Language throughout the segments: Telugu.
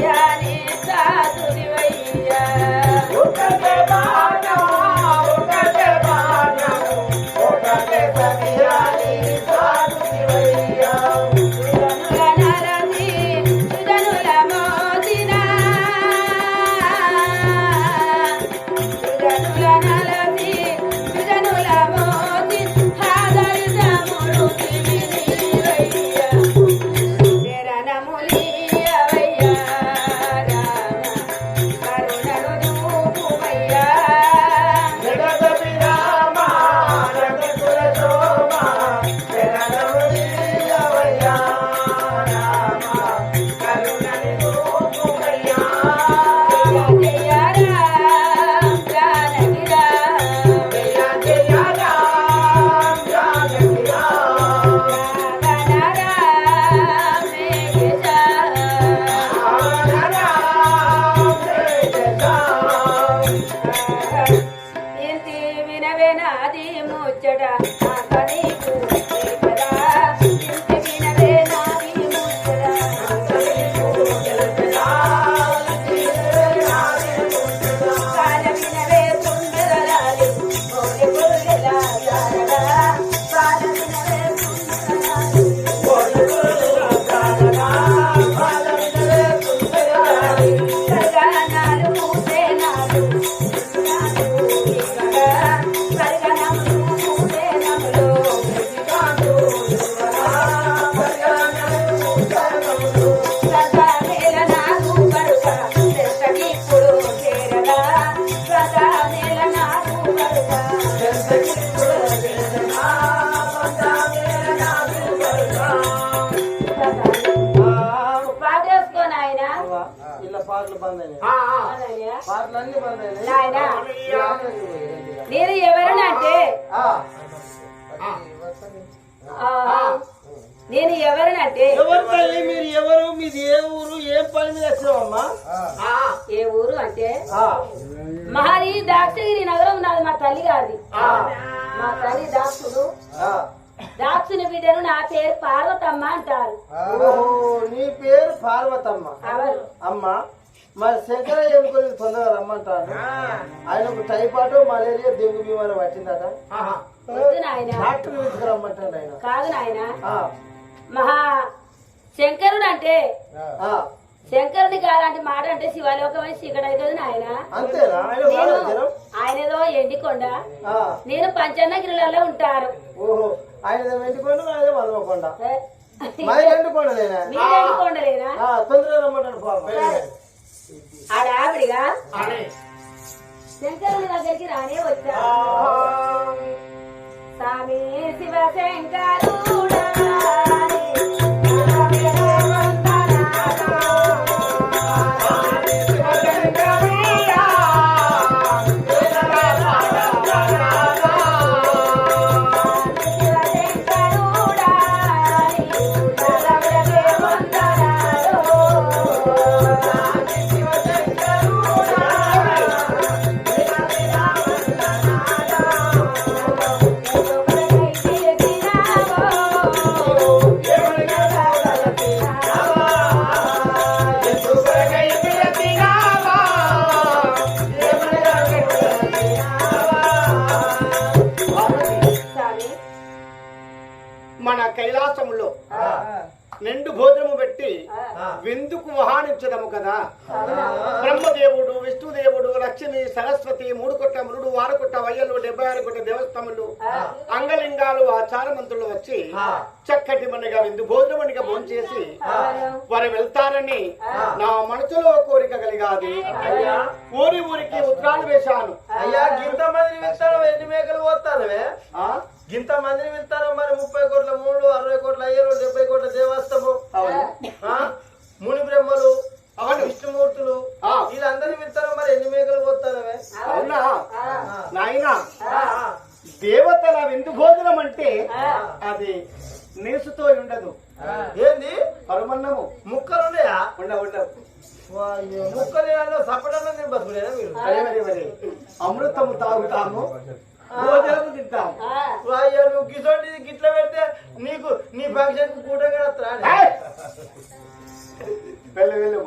yeah. నేను ఎవరినంటే నేను ఎవరినంటే ఎవరు తల్లి? మీరు ఎవరు? మీది ఏ ఊరు? ఏం పని మీద వచ్చినావమ్మా? ఏ ఊరు అంటే? ఆ, మహాది దాక్షగిరి నగరం నాది మా తల్లి గారిది ఆ, మా తల్లి ఆ. దాక్షుని బిడ్డను నా పేరు పార్వతమ్మ అంటారు. ఓహో నీ పేరు పార్వతమ్మ. అవరు అమ్మ. మరి శంకర ఎముకలు తొందరగా రమ్మంటాడు. ఆయనకు టైఫాయిడ్ మలేరియా డెంగ్యూ బీమారి పట్టిందట. డాక్టర్ తీసుకురమ్మంటాడు ఆయన. కాదు నాయన. ఆ, మహా శంకరుడు అంటే ఆ. శంకరుని కాదంటే మాట అంటే శివలోకమని చీకటి అవుతుంది నాయన. అంతేనా? ఆయన నేను వాడు జనం? ఆయన ఏదో ఎండికొండ? ఆ, నేను పంచన్నగిరిలలో ఉంటారు. ఓహో ఆయన వెండికొండ నాదే మరి మీరు ఎండికొండలేనా? తొందరగా రమ్మంటాడు ఆడ ఆవిడిగా? శంకరుని దగ్గరికి రానే వచ్చా స్వామి శివ శంకరుడా విందుకు వహానించదము కదా? బ్రహ్మదేవుడు విష్ణుదేవుడు లక్ష్మి సరస్వతి మూడు కొట్ట మురుడు వారు కొట్ట వయ్యలు డెబ్బై ఆరు కొట్ట దేవస్థములు అంగలింగాలు ఆచారమంతులు వచ్చి చక్కటి మనగా విందు భోజనమనిగా భోంచేసి. వారు వెళ్తారని నా మనసులో కోరిక కలిగాది. ఊరి ఊరికి ఉత్తరాలు వేశాను. అయ్యా గింత మందిని వెళ్తాను ఎన్ని మేకలు పోతానవే? ఆ? గింత మందిని వెళ్తాను మరి ముప్పై కోట్ల మూడు అరవై కోట్ల అయ్యలు డెబ్బై కోట్ల దేవస్థము అవును ఆ? ముని బ్రహ్మలు అవును. విష్ణుమూర్తులు ఆ. వీళ్ళందరినీ వెళ్తాను మరి ఎన్ని మేకలు పోతానవే అవునా ఆ, నాయనా ఆ, దేవతల విందు భోజనం అంటే ఆ. అది నీసుతో ఉండదు ఏంది? పరమన్నము ముక్కలు ఉన్నాయా ఉండ. ఉండవు వాయ్యో, ముక్కలు సపడన్నా నేను బతుకులేనా మీరు? అదే మరి మరి అమృతము తాగుతాము భోజనము తింటాము. ఆ. వాయ్యో, నువ్వు గిసోటి గిట్ల పెడితే నీకు నీ ఫంక్షన్ ఏయ్! వెళ్ళు వెళ్ళు.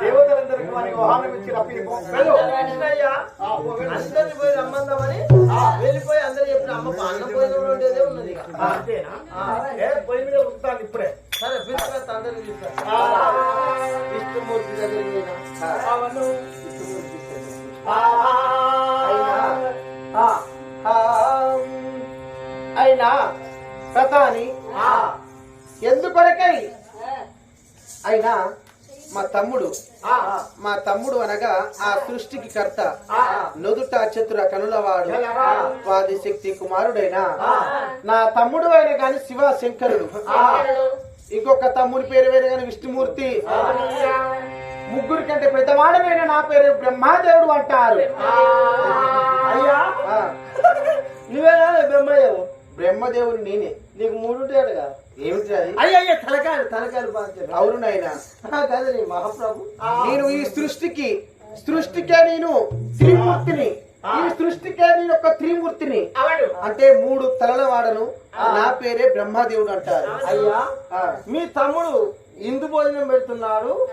దేవతలందరికీ మనకి వాహనం ఇచ్చి రప్పిపో వెళ్ళు. కృష్ణయ్య ఆ, పో, వెళ్ళు. అందరిని పోయి రమ్మందామని వెళ్ళిపోయి అందరు చెప్పిన అమ్మ అన్నం పోయిన కూడా ఉండేదే ఉన్నది అంతేనా? ఎందుకొరకై ఆ. అయినా మా తమ్ముడు మా తమ్ముడు అనగా ఆ సృష్టికి కర్త. నుదుట చతుర కనులవాడు. వాది శక్తి కుమారుడైన. నా తమ్ముడు అయిన గాని శివ శంకరుడు. ఇంకొక తమ్ముడి పేరు వేరే గాని విష్ణుమూర్తి. ముగ్గురు కంటే పెద్దవాడమైన నా పేరు బ్రహ్మాదేవుడు అంటారు. అయ్యా. నువ్వేనా బ్రహ్మయ్యవు బ్రహ్మదేవుడు నేనే. నీకు మూడు ఉంటాడుగా అయ్యా అయ్యా తలకాయలు తలకాయలు బాగా అవును నాయనా. కాదు నీ మహాప్రభు. నేను ఈ సృష్టికి సృష్టికే నేను త్రిమూర్తిని. ఈ సృష్టికే నేను ఒక త్రిమూర్తిని. అవడు అంటే మూడు తలల వాడను. నా పేరే బ్రహ్మదేవుడు అంటారు. అయ్యా. మీ తమ్ముడు ఇందు భోజనం పెడుతున్నాడు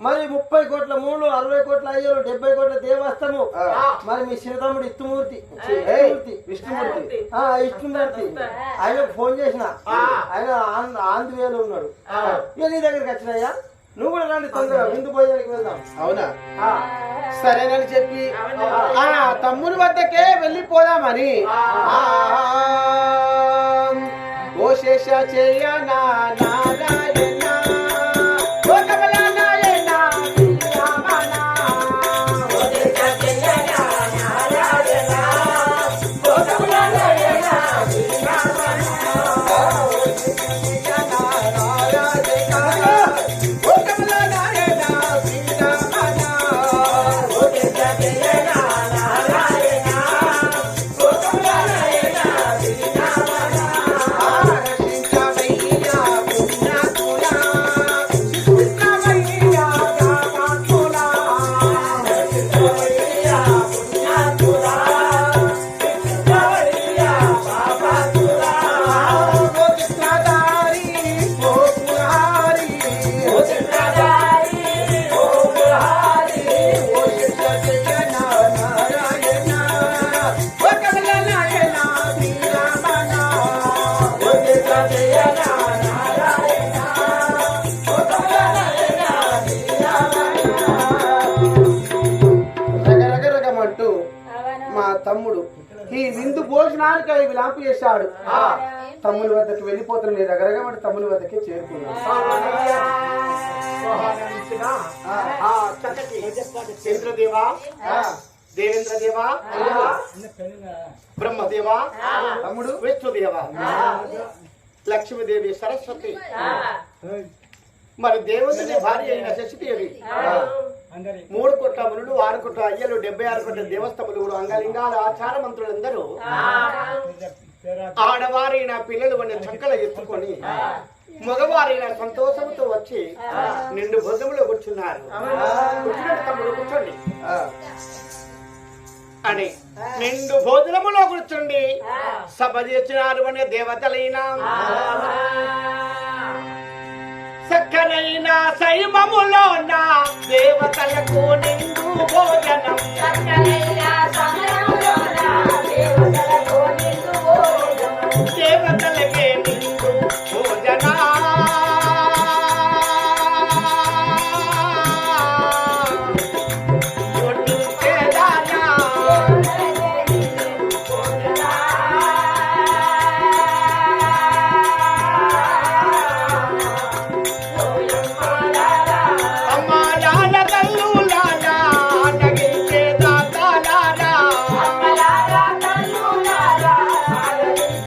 మరి ముప్పై కోట్ల మూడు అరవై కోట్ల అయ్యలు డెబ్బై కోట్ల దేవస్థము. మరి మీ చిన్నతమ్ముడు ఇష్టమూర్తి. విష్ణుమూర్తి. ఆ, ఇష్టమూర్తి. ఆయన ఫోన్ చేసిన. ఆ. ఆయన ఆంధ్ర ఆంధ్రవేలో ఉన్నాడు. ఇక నీ దగ్గరికి వచ్చినాయా నువ్వు కూడా రండి తొందరగా విందు భోజనానికి వెళ్దాం. అవునా? ఆ. సరేనని చెప్పి ఆ తమ్ముని వద్దకే వెళ్ళిపోదామని. ఓ శేష చేయ నా మా తమ్ముడు. ఈ విందు భోజనానికి అవి విలాంపు చేశాడు. తమ్ముని వద్దకు వెళ్ళిపోతున్న నీ రగరగమంటే తమ్ముని వద్దకే చక్కటి చంద్రదేవా దేవేంద్ర దేవా బ్రహ్మదేవా తమ్ముడు విష్ణుదేవా లక్ష్మీదేవి సరస్వతి. మరి దేవుని భార్య అయిన శశిదేవి. మూడు కోట్ల మునులు ఆరు కోట్ల అయ్యలు డెబ్బై ఆరు కోట్ల దేవస్థములు అంగలింగాల ఆచార మంత్రులందరూ. ఆడవారైన పిల్లలు ఉన్న చంకల ఎత్తుకొని మగవారైన సంతోషంతో వచ్చి నిండు భుజములో కూర్చున్నారు. కూర్చోండి తమ్ముడు కూర్చోండి. ఆ, అని నిండు భోజనములో కూర్చోండి సభ చేసినారు అనే దేవతలైన. సక్కనైన సైమములో నా దేవతలకు నిండు